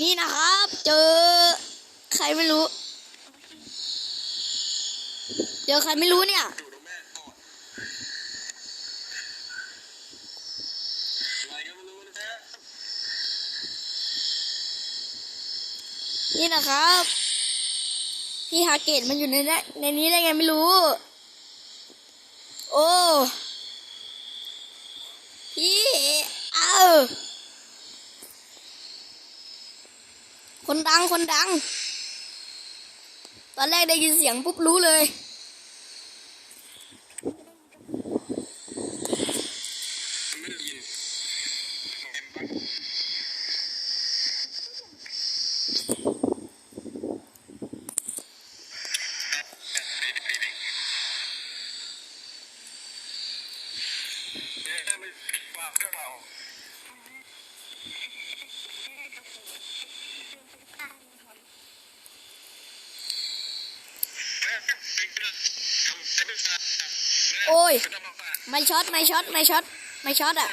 นี่นะครับ เจอ ใครไม่รู้ เจอใครไม่รู้เนี่ย นี่นะครับ พี่ฮาเกตมันอยู่ในนั้นในนี้ได้ไงไม่รู้ โอ้ พี่ เอ้า คนดังคนดัง ตอนแรกได้ยินเสียงปุ๊บรู้เลย ไม่ได้ยินเห็นปะเนี่ยไม่ว่าเปล่า โอ้ย ไม่ช็อต ไม่ช็อต ไม่ช็อต ไม่ช็อตอะ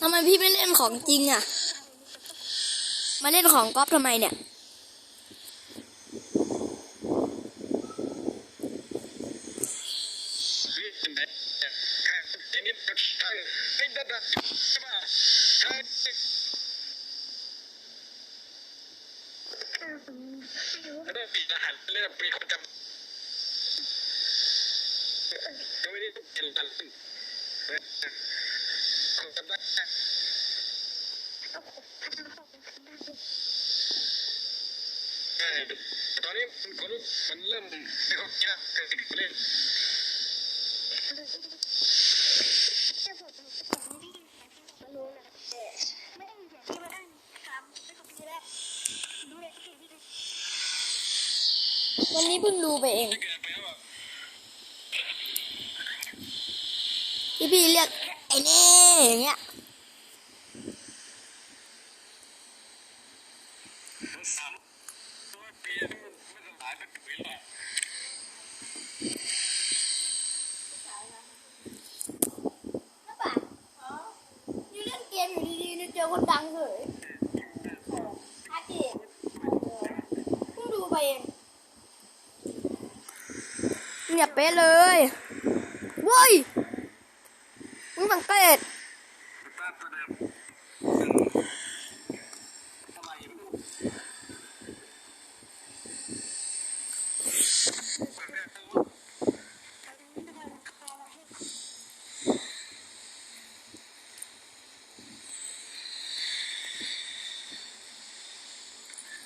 ทำไมพี่ไม่เล่นของจริงอะ มาเล่นของก๊อฟทำไมเนี่ย เรียกเป็นไงไอ้นี่ก็ใช่ไอ้ดัดดัดใช่ป่ะใช่ แล้วได้ปีอาหารเรื่องปีคนจำก็ไม่ได้เป็นตันคนจำได้ใช่ตอนนี้คนมันเริ่มไม่ค่อยคิดนะเกิดสิ่งเล่น วันนี้เพิ่งดูไปเองเกิดไปแล้วแบบที่พี่เรียกไอ้เน่อย่างเงี้ยนี่เป็นปุ๋ยหรอกนี่เล่นเกมอยู่ดีๆนี่เจอคนดังเฉยอาเกตเพิ่งดูไปเอง เนี่ยเป๊ะเลยเว้ยมึงสังเกตตาตัวเดิมทำไมไม่รู้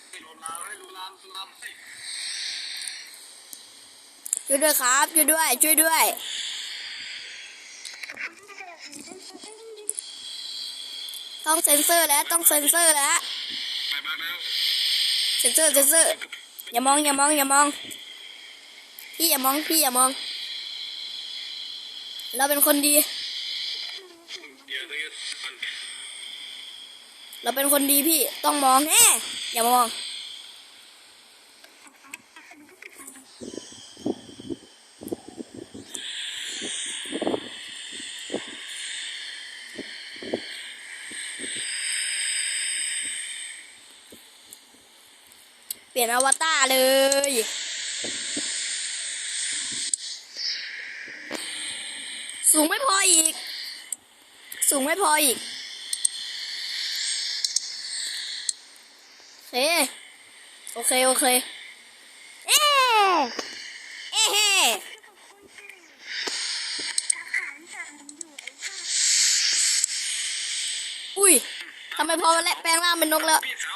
ให้โดนลาให้โดนลามลามให้ ช่วยด้วยครับ ช่วยด้วย ช่วยด้วย ต้องเซ็นเซอร์แล้วต้องเซ็นเซอร์แล้วเซ็นเซอร์เซ็นเซอร์อย่ามองอย่ามองอย่ามอง พี่อย่ามองพี่อย่ามอง เราเป็นคนดีเดี๋ยวนี้มันเราเป็นคนดีพี่ต้องมองแน่อย่ามอง ลี่ยนอวตารเลย สูงไม่พออีก สูงไม่พออีกโอเคโอเค โอเค เอ๊เอ๊ะอุ้ยทำไมพอมันแลแปลงร่างเป็นนกแล้ว พี่ส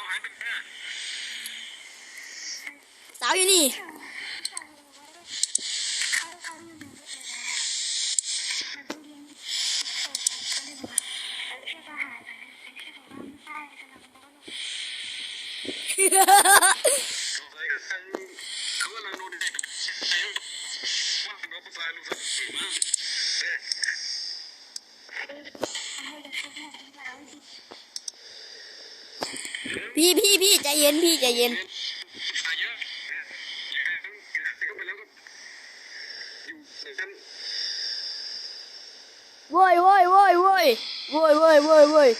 าวหายเป็นแม่สาวอยู่นี่อะไรกันเขากำลังโดนเด็กไอ้ว่าน้องผู้ชายลูกสาวมั้งเอ๊ะพี่พี่พี่ใจเย็นพี่ใจเย็น Woi, woi, woi, woi. Woi, woi, woi, woi.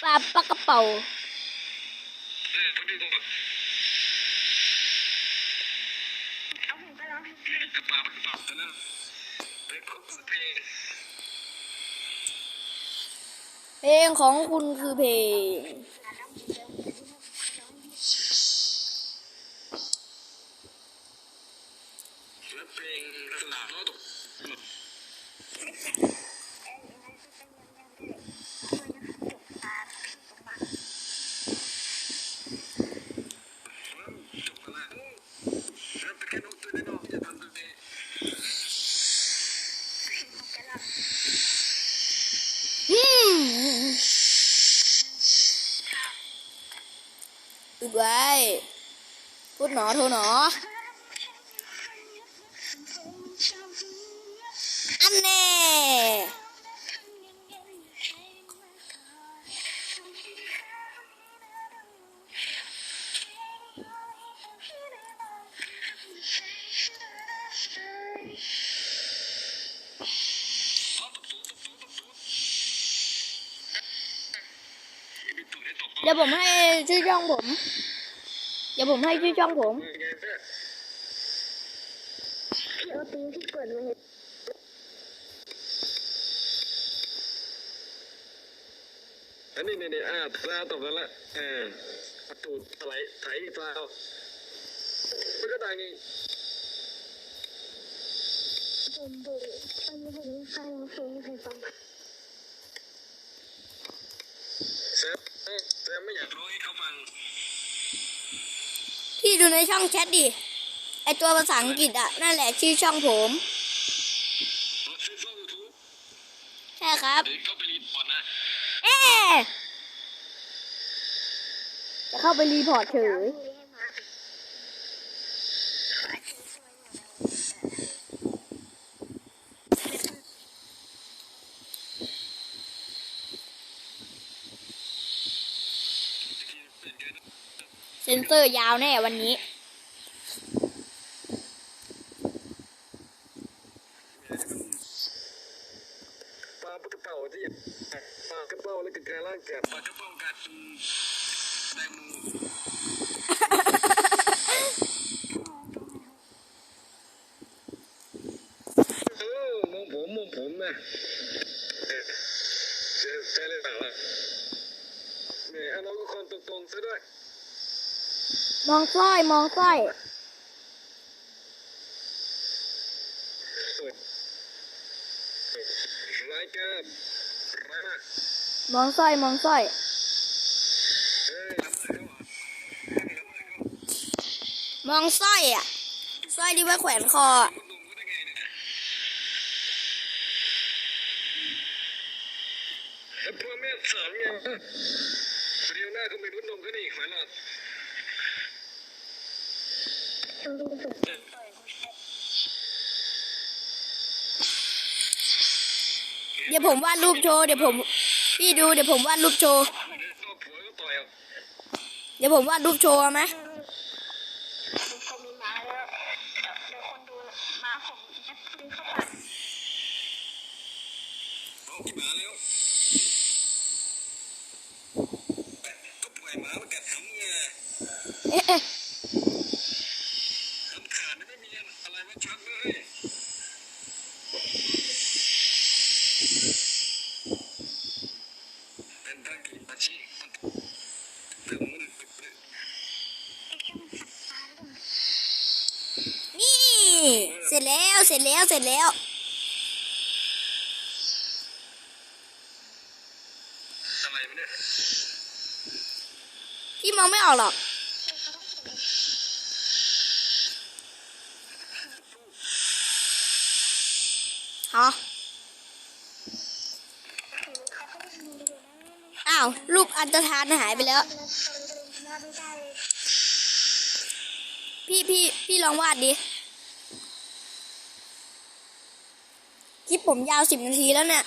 Papa Kapow. เพลงของคุณคือเพลง และเพลงลักษณะล้อตก จบแล้วแล้วแต่แค่นกตัวน้อยๆจะทำตัวเอง อืม อุดไว้ พูดหนอโทรหนอ เดี๋ยวผมให้ชื่อช่องผม เดี๋ยวผมให้ชื่อช่องผมไงเพื่อนพี่เอาตีนที่เปิดมาเห็นอันนี้นี่นี่อ่าตาตบแล้วละเออตูดไหลไถตาเอามันก็ได้นี่ผมบุรีอันนี้ผมฟังเพลงให้ฟัง แซมแซมไม่อยากร้องให้เขาฟัง พี่ดูในช่องแชทดิ ไอตัวภาษาอังกฤษอะ นั่นแหละชื่อช่องผมเราซื้อช่องยูทูบใช่ครับ เดี๋ยวเข้าไปรีพอร์ตนะ เอ๊ะจะเข้าไปรีพอร์ตเฉย พี่ให้มา เซ นเซอร์ยาวแน่วันนี้ ปลากระเป๋าที่ปลากระเป๋าแล้วก็การล่างแกะปลากระเป๋ากัดแตงโมเออมองผมมองผมนะเออใช่ใช่เลยต่าล่ะเนี่ยอันนั้นก็คนตรงๆซะด้วย มองสร้อยมองสร้อยมองสร้อยมองสร้อยมองสร้อยอะสร้อยที่ไว้แขวนคอแล้วพ่อแม่สอนไงเรียวหน้าก็ไม่รู้นมก็นี่หมายหลอด เดี๋ยวผมวาดรูปโชว์เดี๋ยวผมพี่ดูเดี๋ยวผมวาดรูปโชว์ เดี๋ยวผมวาดรูปโชว์ไหม นี่เสร็จแล้วเสร็จแล้วเสร็จแล้วพี่มองไม่ออกหรอก ฮะอ้าวรูปอันตรธานหายไปแล้ว พี่พี่พี่ลองวาดดิคลิปผมยาวสิบนาทีแล้วเนี่ย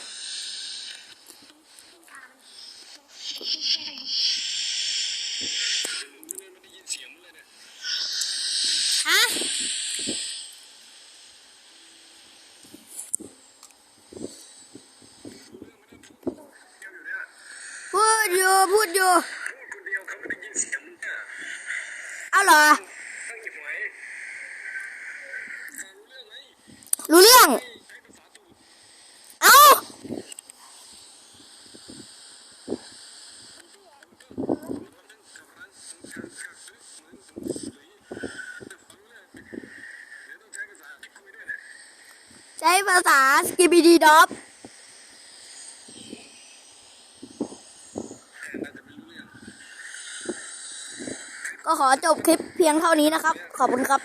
ไม่ได้ยินเสียงมันเลยเนี่ย ฮะ เดอยู่พูดอยู่พูดคนเดียวเขาไม่ได้ยินเสียงนะเอาเหรอ รู้เรื่องเรืองใช้ภาษาตูดเอาใช้ภาษาสกิบิดีด็อฟ ก็ขอจบคลิปเพียงเท่านี้นะครับ ขอบคุณครับ